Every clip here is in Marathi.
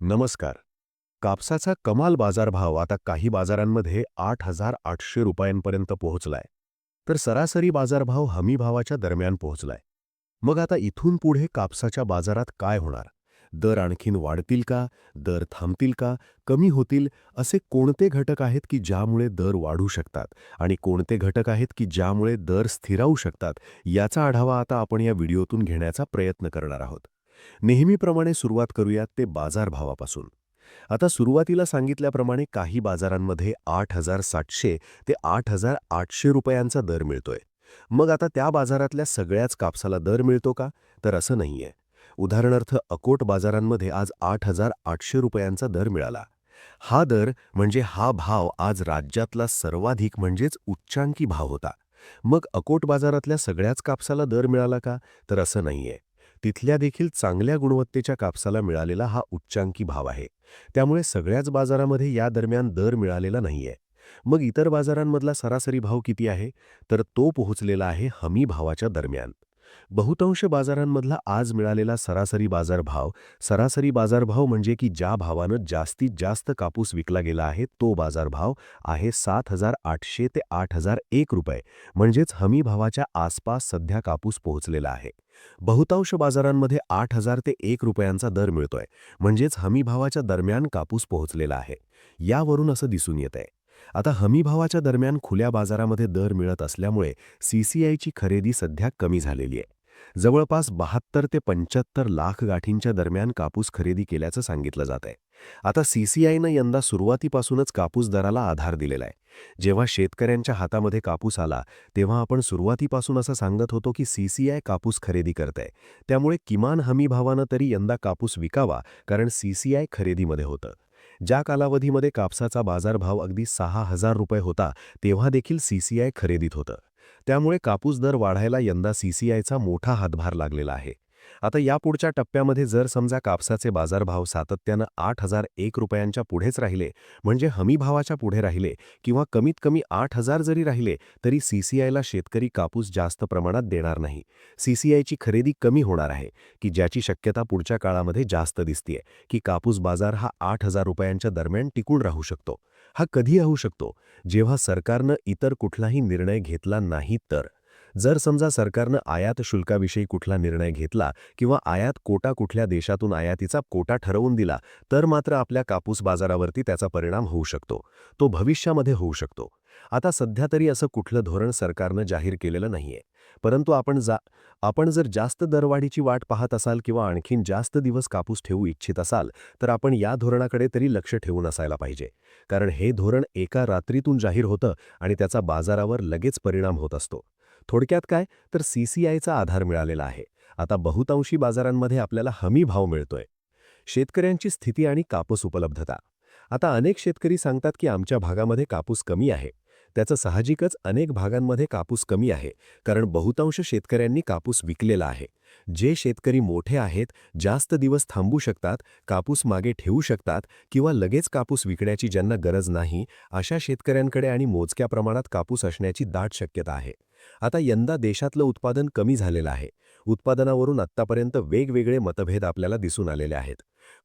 नमस्कार. कापसाचा कमाल बाजारभाव आता काही बाजारांमध्ये आठ हजार आठशे रुपयांपर्यंत पोहोचलाय. तर सरासरी बाजारभाव हमीभावाच्या दरम्यान पोहोचलाय. मग आता इथून पुढे कापसाच्या बाजारात काय होणार? दर आणखीन वाढतील का? दर थांबतील का? कमी होतील? असे कोणते घटक आहेत की ज्यामुळे दर वाढू शकतात? आणि कोणते घटक आहेत की ज्यामुळे दर स्थिरावू शकतात? याचा आढावा आता आपण या व्हिडिओतून घेण्याचा प्रयत्न करणार आहोत. नेहमीप्रमाणे सुरुवात करूयात ते बाजारभावापासून आता सुरुवातीला सांगितल्याप्रमाणे काही बाजारांमध्ये आठ हजार सातशे ते आठ हजार आठशे रुपयांचा दर मिळतोय. मग आता त्या बाजारातल्या सगळ्याच कापसाला दर मिळतो का? तर असं नाहीये. उदाहरणार्थ अकोट बाजारांमध्ये आज आठ हजार आठशे रुपयांचा दर मिळाला. हा दर म्हणजे हा भाव आज राज्यातला सर्वाधिक म्हणजेच उच्चांकी भाव होता. मग अकोट बाजारातल्या सगळ्याच कापसाला दर मिळाला का? तर असं नाहीये. तिथल्या देखील चांगल्या गुणवत्तेच्या कापसाला मिळालेला हा उच्चांकी भाव आहे. त्यामुळे सगळ्याच बाजारामध्ये या दरम्यान दर मिळालेला नाहीये. मग इतर बाजारांमधला सरासरी भाव किती आहे? तर तो पोहोचलेला आहे हमी भावाच्या दरम्यान. बहुतांश बाजारांमधला आज मिळालेला सरासरी बाजारभाव सरासरी बाजारभाव म्हणजे की ज्या भावानं जास्तीत जास्त कापूस विकला गेला आहे तो बाजारभाव आहे सात हजार आठशे ते आठ हजार एक रुपये. म्हणजेच हमी भावाच्या आसपास सध्या कापूस पोहोचलेला आहे. बहुतांश बाजारांमध्ये आठ हजार ते एक रुपयांचा दर मिळतोय. म्हणजेच हमीभावाच्या दरम्यान कापूस पोहोचलेला आहे. यावरून असं दिसून येत आहे आता हमीभावाच्या दरम्यान खुल्या बाजारामध्ये दर मिळत असल्यामुळे सीसीआयची खरेदी सध्या कमी झालेली आहे. जवळपास बहात्तर ते पंच्याहत्तर लाख गाठींच्या दरम्यान कापूस खरेदी केल्याचं सांगितलं जात आहे आता सीसीआयनं यंदा सुरुवातीपासूनच कापूस दराला आधार दिलेला आहे जेव्हा शेतकऱ्यांच्या हातामध्ये कापूस आला तेव्हा आपण सुरुवातीपासून असं सांगत होतो की सीसीआय कापूस खरेदी करतंय. त्यामुळे किमान हमी भावानं तरी यंदा कापूस विकावा कारण सीसीआय खरेदीमध्ये होतं. ज्या कालावधीमध्ये कापसाचा बाजारभाव अगदी सहा हजार रुपये होता तेव्हा देखील सीसीआय खरेदीत होतं. त्यामुळे कापूस दर वाढायला यंदा सीसीआयचा मोठा हातभार लागलेला आहे. आता यापुढच्या टप्प्यामध्ये जर समजा कापसाचे बाजारभाव सातत्यानं आठ हजार एक रुपयांच्या पुढेच राहिले म्हणजे हमीभावाच्या पुढे राहिले किंवा कमीत कमी आठ हजार जरी राहिले तरी सीसीआयला शेतकरी कापूस जास्त प्रमाणात देणार नाही. सीसीआयची खरेदी कमी होणार आहे की ज्याची शक्यता पुढच्या काळामध्ये जास्त दिसतीये की कापूस बाजार हा आठ हजार रुपयांच्या दरम्यान टिकून राहू शकतो. हा कधी राहू शकतो. जेव्हा सरकारनं इतर कुठलाही निर्णय घेतला नाही तर. जर समजा सरकारनं आयात शुल्काविषयी कुठला निर्णय घेतला किंवा आयात कोटा कुठल्या देशातून आयातीचा कोटा ठरवून दिला तर मात्र आपल्या कापूस बाजारावरती त्याचा परिणाम होऊ शकतो. तो भविष्यामध्ये होऊ शकतो. आता सध्या तरी असं कुठलं धोरण सरकारनं जाहीर केलेलं नाहीये. परंतु आपण जा आपण जर जास्त दरवाढीची वाट पाहत असाल किंवा आणखीन जास्त दिवस कापूस ठेवू इच्छित असाल तर आपण या धोरणाकडे तरी लक्ष ठेवून असायला पाहिजे. कारण हे धोरण एका रात्रीतून जाहीर होतं आणि त्याचा बाजारावर लगेच परिणाम होत असतो. थोडक्यात काय? तर सीसीआयचा आधार मिळालेला आहे. आता बहुतांशी बाजारांमध्ये आपल्याला हमी भाव मिळतोय. शेतकऱ्यांची स्थिती आणि कापूस उपलब्धता. आता अनेक शेतकरी सांगतात की आमच्या भागामध्ये कापूस कमी आहे. त्याचं साहजिकच अनेक भागांमध्ये कापूस कमी आहे कारण बहुतांश शेतकऱ्यांनी कापूस विकलेला आहे. जे शेतकरी मोठे आहेत जास्त दिवस थांबू शकतात कापूस मागे ठेवू शकतात किंवा लगेच कापूस विकण्याची ज्यांना गरज नाही अशा शेतकऱ्यांकडे आणि मोजक्या प्रमाणात कापूस असण्याची दाट शक्यता आहे. आता यंदा देशातलं उत्पादन कमी झालेलं आहे. उत्पादनावरून आत्तापर्यंत वेगवेगळे मतभेद आपल्याला दिसून आलेले आहेत.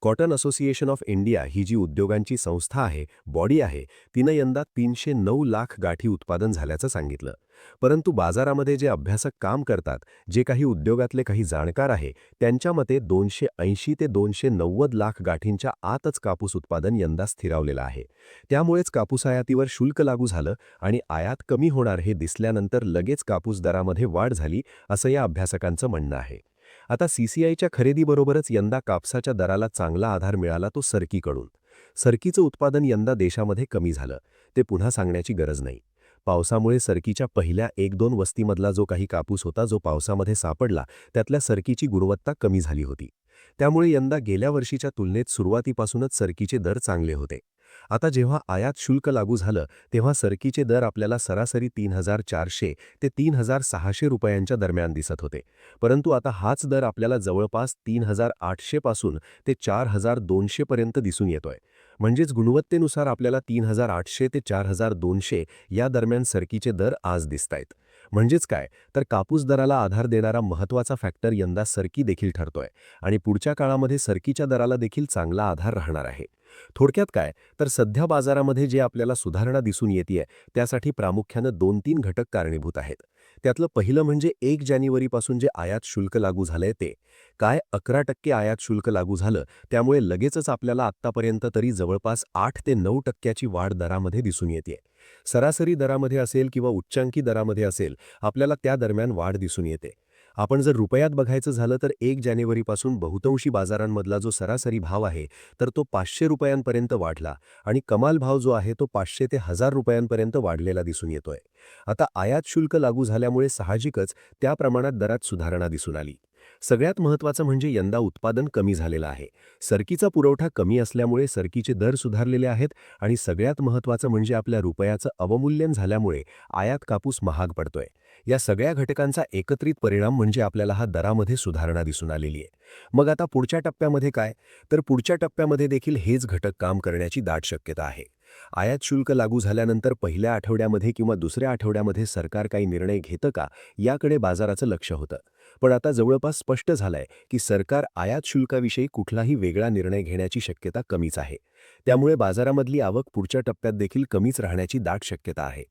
कॉटन असोसिएशन ऑफ इंडिया ही जी उद्योगांची संस्था आहे बॉडी आहे तिनं यंदा तीनशे नऊ लाख गाठी उत्पादन झाल्याचं सांगितलं. परंतु बाजारामध्ये जे अभ्यासक काम करतात जे काही उद्योगातले काही जाणकार आहे त्यांच्या मते दोनशे ऐंशी ते दोनशे नव्वद लाख गाठींच्या आतच कापूस उत्पादन यंदा स्थिरावलेलं आहे. त्यामुळेच कापूस आयातीवर शुल्क लागू झालं आणि आयात कमी होणार हे दिसल्यानंतर लगेच कापूस दरामध्ये वाढ झाली असं या अभ्यासकांचं म्हणणं आहे. आता सीसीआयच्या खरेदीबरोबरच यंदा कापसाच्या दराला चांगला आधार मिळाला तो सरकीकडून. सरकीचं उत्पादन यंदा देशामध्ये कमी झालं ते पुन्हा सांगण्याची गरज नाही. पावसामुळे सरकीच्या पहिल्या एक दोन वस्तीमधला जो काही कापूस होता जो पावसामध्ये सापडला त्यातल्या सरकीची गुणवत्ता कमी झाली होती. त्यामुळे यंदा गेल्या वर्षीच्या तुलनेत सुरुवातीपासूनच सरकीचे दर चांगले होते. आता जेव्हा आयात शुल्क लागू झालं तेव्हा सरकीचे दर आपल्याला सरासरी तीन हजार चारशे ते तीन हजार सहाशे रुपयांच्या दरम्यान दिसत होते. परंतु आता हाच दर आपल्याला जवळपास तीन हजार आठशेपासून ते चार हजार दोनशेपर्यंत दिसून येतोय. म्हणजेच गुणवत्तेनुसार आपल्याला तीन हजार आठशे ते चार हजार दोनशे या दरम्यान सरकीचे दर आज दिसतायत. म्हणजेच काय? तर कापूस दराला आधार देणारा महत्त्वाचा फॅक्टर यंदा सरकी देखील ठरतोय आणि पुढच्या काळामध्ये सरकीच्या दराला देखील चांगला आधार राहणार आहे. थोडक्यात काय? तर सध्या बाजारामध्ये जे आपल्याला सुधारणा दिसून येते त्यासाठी प्रामुख्यानं दोन तीन घटक कारणीभूत आहेत. त्यातलं पहिलं म्हणजे एक जानेवारीपासून जे आयात शुल्क लागू झालंय ते. काय अकरा टक्के आयात शुल्क लागू झालं त्यामुळे लगेचच आपल्याला आत्तापर्यंत तरी जवळपास आठ ते नऊ टक्क्याची वाढ दरामध्ये दिसून येते सरासरी दरामध्ये असेल किंवा उच्चांकी दरामध्ये असेल आपल्याला त्या दरम्यान वाढ दिसून येते. आपण जर रुपयात बघायचं झालं तर एक जानेवारीपासून बहुतांशी बाजारांमधला जो सरासरी भाव आहे तर तो पाचशे रुपयांपर्यंत वाढला आणि कमाल भाव जो आहे तो पाचशे ते हजार रुपयांपर्यंत वाढलेला दिसून येतोय. आता आयात शुल्क लागू झाल्यामुळे साहजिकच त्या प्रमाणात दरात सुधारणा दिसून आली. सगळ्यात महत्त्वाचं म्हणजे यंदा उत्पादन कमी झालेलं आहे. सरकीचा पुरवठा कमी असल्यामुळे सरकीचे दर सुधारलेले आहेत आणि सगळ्यात महत्त्वाचं म्हणजे आपल्या रुपयाचं अवमूल्यन झाल्यामुळे आयात कापूस महाग पडतोय. या सगळ्या घटकांचा एकत्रित परिणाम म्हणजे आपल्याला हा दरामध्ये सुधारणा दिसून आलेली आहे. मग आता पुढच्या टप्प्यामध्ये काय? तर पुढच्या टप्प्यामध्ये देखील हेच घटक काम करण्याची दाट शक्यता आहे. आयात शुल्क लागू झाल्यानंतर पहिल्या आठवड्यामध्ये किंवा दुसऱ्या आठवड्यामध्ये सरकार काही निर्णय घेतं का? याकडे बाजाराचं लक्ष होतं. पण आता जवळपास स्पष्ट झालंय की सरकार आयात शुल्काविषयी कुठलाही वेगळा निर्णय घेण्याची शक्यता कमीच आहे. त्यामुळे बाजारामधली आवक पुढच्या टप्प्यात देखील कमीच राहण्याची दाट शक्यता आहे.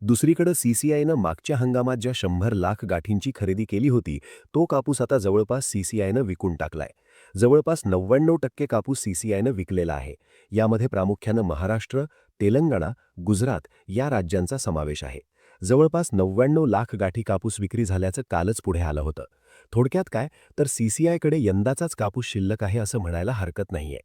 दुसरीकडे सीसीआयनं मागच्या हंगामात ज्या शंभर लाख गाठींची खरेदी केली होती तो कापूस आता जवळपास सीसीआयनं विकून टाकलाय. जवळपास नव्याण्णव टक्के कापूस सीसीआयनं विकलेला आहे. यामध्ये प्रामुख्यानं महाराष्ट्र तेलंगणा गुजरात या राज्यांचा समावेश आहे. जवळपास नव्याण्णव लाख गाठी कापूस विक्री झाल्याचं कालच पुढे आलं होतं. थोडक्यात काय? तर सीसीआयकडे यंदाचाच कापूस शिल्लक आहे असं म्हणायला हरकत नाहीये.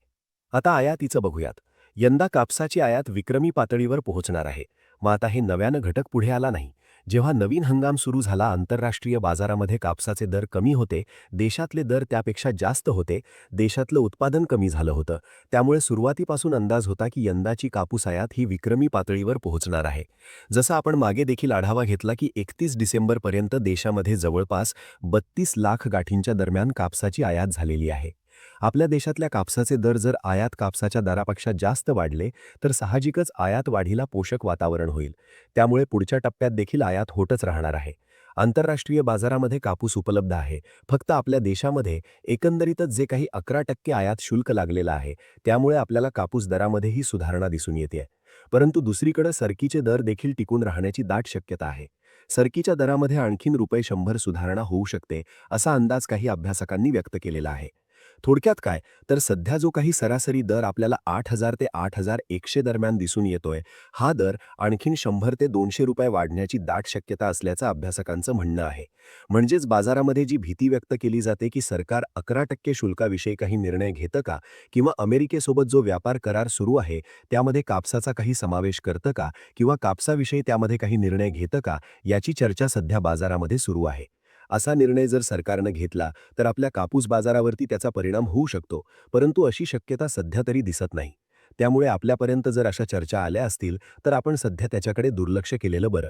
आता आयातीचं बघूयात. यंदा कापसाची आयात विक्रमी पातळीवर पोहोचणार आहे. मग आता हे नव्यानं घटक पुढे आला नाही. जेव्हा नवीन हंगाम सुरू झाला आंतरराष्ट्रीय बाजारामध्ये कापसाचे दर कमी होते देशातले दर त्यापेक्षा जास्त होते देशातलं उत्पादन कमी झालं होतं. त्यामुळे सुरुवातीपासून अंदाज होता की यंदाची कापूस आयात ही विक्रमी पातळीवर पोहोचणार आहे. जसं आपण मागे देखील आढावा घेतला की एकतीस डिसेंबरपर्यंत देशामध्ये जवळपास बत्तीस लाख गाठींच्या दरम्यान कापसाची आयात झालेली आहे. आपल्या देशातल्या कापसाचे दर जर आयात कापसाच्या दरापेक्षा जास्त वाढले तर साहजिकच आयात वाढीला पोषक वातावरण होईल. त्यामुळे पुढच्या टप्प्यात देखील आयात होतच राहणार आहे. आंतरराष्ट्रीय बाजारामध्ये कापूस उपलब्ध आहे. फक्त आपल्या देशामध्ये एकंदरीतच जे काही अकरा टक्के आयात शुल्क लागलेलं आहे त्यामुळे आपल्याला कापूस दरामध्येही सुधारणा दिसून येते परंतु दुसरीकडे सरकीचे दर देखील टिकून राहण्याची दाट शक्यता आहे. सरकीच्या दरामध्ये आणखीन रुपये शंभर सुधारणा होऊ शकते असा अंदाज काही अभ्यासकांनी व्यक्त केलेला आहे. थोडक्यात काय? तर सध्या जो काही सरासरी दर आपल्याला आठ हजार ते आठ हजार एकशे दरम्यान दिसून येतोय हा दर आणखीन शंभर ते दोनशे रुपये वाढण्याची दाट शक्यता असल्याचं अभ्यासकांचं म्हणणं आहे. म्हणजेच बाजारामध्ये जी भीती व्यक्त केली जाते की सरकार अकरा टक्के शुल्काविषयी काही निर्णय घेतं का? किंवा अमेरिकेसोबत जो व्यापार करार सुरू आहे त्यामध्ये कापसाचा काही समावेश करतं का? किंवा कापसाविषयी त्यामध्ये काही निर्णय घेतं का? याची चर्चा सध्या बाजारामध्ये सुरू आहे. असा निर्णय जर सरकारनं घेतला तर आपल्या कापूस बाजारावरती त्याचा परिणाम होऊ शकतो. परंतु अशी शक्यता सध्या तरी दिसत नाही. त्यामुळे आपल्यापर्यंत जर अशा चर्चा आल्या असतील तर आपण सध्या त्याच्याकडे दुर्लक्ष केलेलं बरं.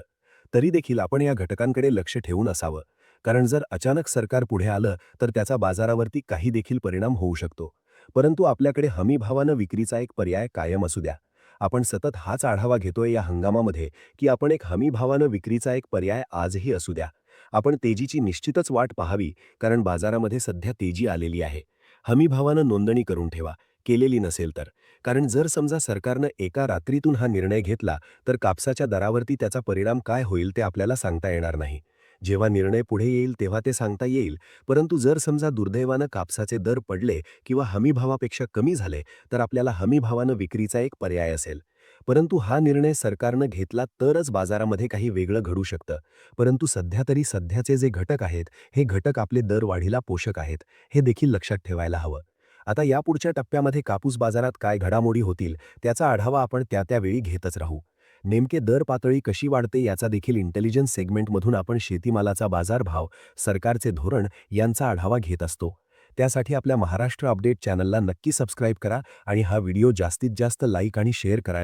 तरी देखील आपण या घटकांकडे लक्ष ठेवून असावं. कारण जर अचानक सरकार पुढे आलं तर त्याचा बाजारावरती काही देखील परिणाम होऊ शकतो. परंतु आपल्याकडे हमीभावानं विक्रीचा एक पर्याय कायम असू द्या. आपण सतत हाच आढावा घेतोय या हंगामामध्ये की आपण एक हमीभावानं विक्रीचा एक पर्याय आजही असू द्या. आपण तेजीची निश्चितच वाट पाहावी कारण बाजारामध्ये सध्या तेजी आलेली आहे. हमीभावानं नोंदणी करून ठेवा केलेली नसेल तर. कारण जर समजा सरकारनं एका रात्रीतून हा निर्णय घेतला तर कापसाच्या दरावरती त्याचा परिणाम काय होईल ते आपल्याला सांगता येणार नाही. जेव्हा निर्णय पुढे येईल तेव्हा ते सांगता येईल. परंतु जर समजा दुर्दैवानं कापसाचे दर पडले किंवा हमीभावापेक्षा कमी झाले तर आपल्याला हमीभावानं विक्रीचा एक पर्याय असेल. परंतु हा निर्णय सरकारनं घेतला तरच बाजारामध्ये काही वेगळं घडू शकतं. परंतु सध्या तरी सध्याचे जे घटक आहेत हे घटक आपले दर वाढीला पोषक आहेत हे देखील लक्षात ठेवायला हवं. आता यापुढच्या टप्प्यामध्ये कापूस बाजारात काय घडामोडी होतील त्याचा आढावा आपण त्या त्यावेळी घेतच राहू. नेमके दर पातळी कशी वाढते याचा देखील इंटेलिजन्स सेगमेंटमधून आपण शेतीमालाचा बाजारभाव सरकारचे धोरण यांचा आढावा घेत असतो. त्यासाठी आपल्या महाराष्ट्र अपडेट चॅनलला नक्की सबस्क्राईब करा आणि हा व्हिडिओ जास्तीत जास्त लाईक आणि शेअर करा